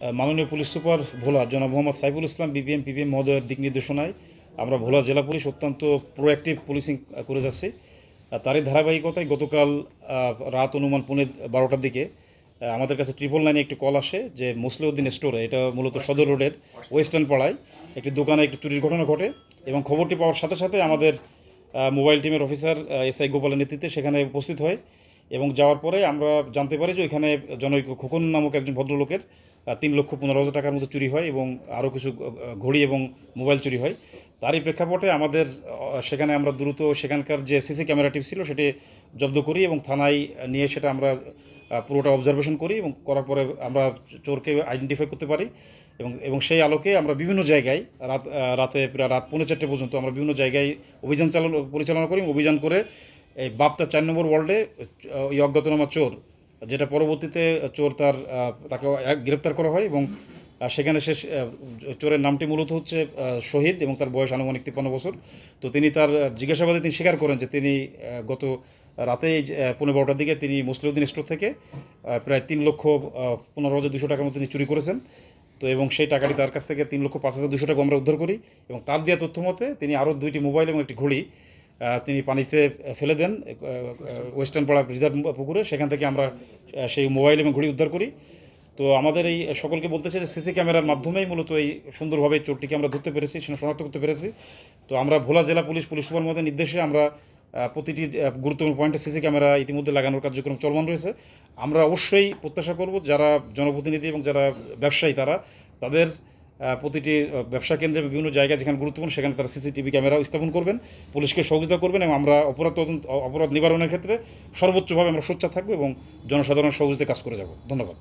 মাননীয় police super Bhola, জনাব Mohammad Saiful Islam BPM PPM মহোদয়ের দিক নির্দেশনায় আমরা ভোলা জেলা পুলিশ অত্যন্ত প্রোঅ্যাক্টিভ পুলিশিং করে যাচ্ছি। তারই ধারাবাহিকতায় গতকাল রাত অনুমান পৌনে বারোটার দিকে আমাদের কাছে ট্রিপল নাইনে একটি কল আসে যে মুসলিউদ্দিন স্টোরে এটা মূলত সদর রোডের ওয়েস্টার্ন পাড়ায় একটি দোকানে একটি চুরির ঘটনা ঘটে এবং খবরটি পাওয়ার সাথে সাথে আমাদের মোবাইল টিমের অফিসার এস আই গোপালের নেতৃত্বে সেখানে উপস্থিত হয় এবং যাওয়ার পরে আমরা জানতে পারি যে ওইখানে জনৈক খোকন নামক একজন ভদ্রলোকের তিন লক্ষ পনেরো হাজার টাকার মতো চুরি হয় এবং আরও কিছু ঘড়ি এবং মোবাইল চুরি হয়। তারই প্রেক্ষাপটে আমাদের সেখানে আমরা দ্রুত সেখানকার যে সিসি ক্যামেরাটি ছিল সেটি জব্দ করি এবং থানায় নিয়ে সেটা আমরা পুরোটা অবজারভেশন করি এবং করার পরে আমরা চোরকে আইডেন্টিফাই করতে পারি এবং এবং সেই আলোকে আমরা বিভিন্ন জায়গায় রাত রাতে প্রায় রাত পৌনে চারটে পর্যন্ত আমরা বিভিন্ন জায়গায় অভিযান চালন, পরিচালনা করি অভিযান করে এই বাপ্তা চার নম্বর ওয়ার্ল্ডে ওই অজ্ঞাতনামা চোর যেটা পরবর্তীতে চোর তার তাকে গ্রেপ্তার করা হয় এবং সেখানে সে চোরের নামটি মূলত হচ্ছে শহীদ এবং তার বয়স আনুমানিক তিপ্পান্ন বছর। তো তিনি তার জিজ্ঞাসাবাদে তিনি স্বীকার করেন যে তিনি গত রাতে পনেরো বারোটার দিকে তিনি মুসলিউদ্দিন স্টোর থেকে প্রায় তিন লক্ষ পনেরো হাজার দুশো টাকার মতো তিনি চুরি করেছেন। তো এবং সেই টাকাটি তার কাছ থেকে তিন লক্ষ পাঁচ হাজার দুশো টাকা আমরা উদ্ধার করি এবং তার দেওয়া তথ্য মতে তিনি আরও দুইটি মোবাইল এবং একটি ঘড়ি তিনি পানিতে ফেলে দেন ওয়েস্টার্ন পাড়া রিজার্ভ পুকুরে, সেখান থেকে আমরা সেই মোবাইল এবং ঘড়ি উদ্ধার করি। তো আমাদের এই সকলকে বলতে চাই যে সিসি ক্যামেরার মাধ্যমেই মূলত এই সুন্দরভাবে চোরটিকে আমরা ধরতে পেরেছি সেটা শনাক্ত করতে পেরেছি। তো আমরা ভোলা জেলা পুলিশ পুলিশ সুপার মধ্যে নির্দেশে আমরা প্রতিটি গুরুত্বপূর্ণ পয়েন্টে সিসি ক্যামেরা ইতিমধ্যে লাগানোর কার্যক্রম চলমান রয়েছে। আমরা অবশ্যই প্রত্যাশা করব, যারা জনপ্রতিনিধি এবং যারা ব্যবসায়ী তারা, তাদের প্রতিটি ব্যবসা কেন্দ্রে বিভিন্ন জায়গায় যেখানে গুরুত্বপূর্ণ, সেখানে তারা সিসিটিভি ক্যামেরা স্থাপন করবেন, পুলিশকে সহযোগিতা করবেন এবং আমরা অপরাধ তদন্ত অপরাধ নিবারণের ক্ষেত্রে সর্বোচ্চভাবে আমরা সোচ্চা থাকব এবং জনসাধারণ সহযোগিতা কাজ করে যাব। ধন্যবাদ।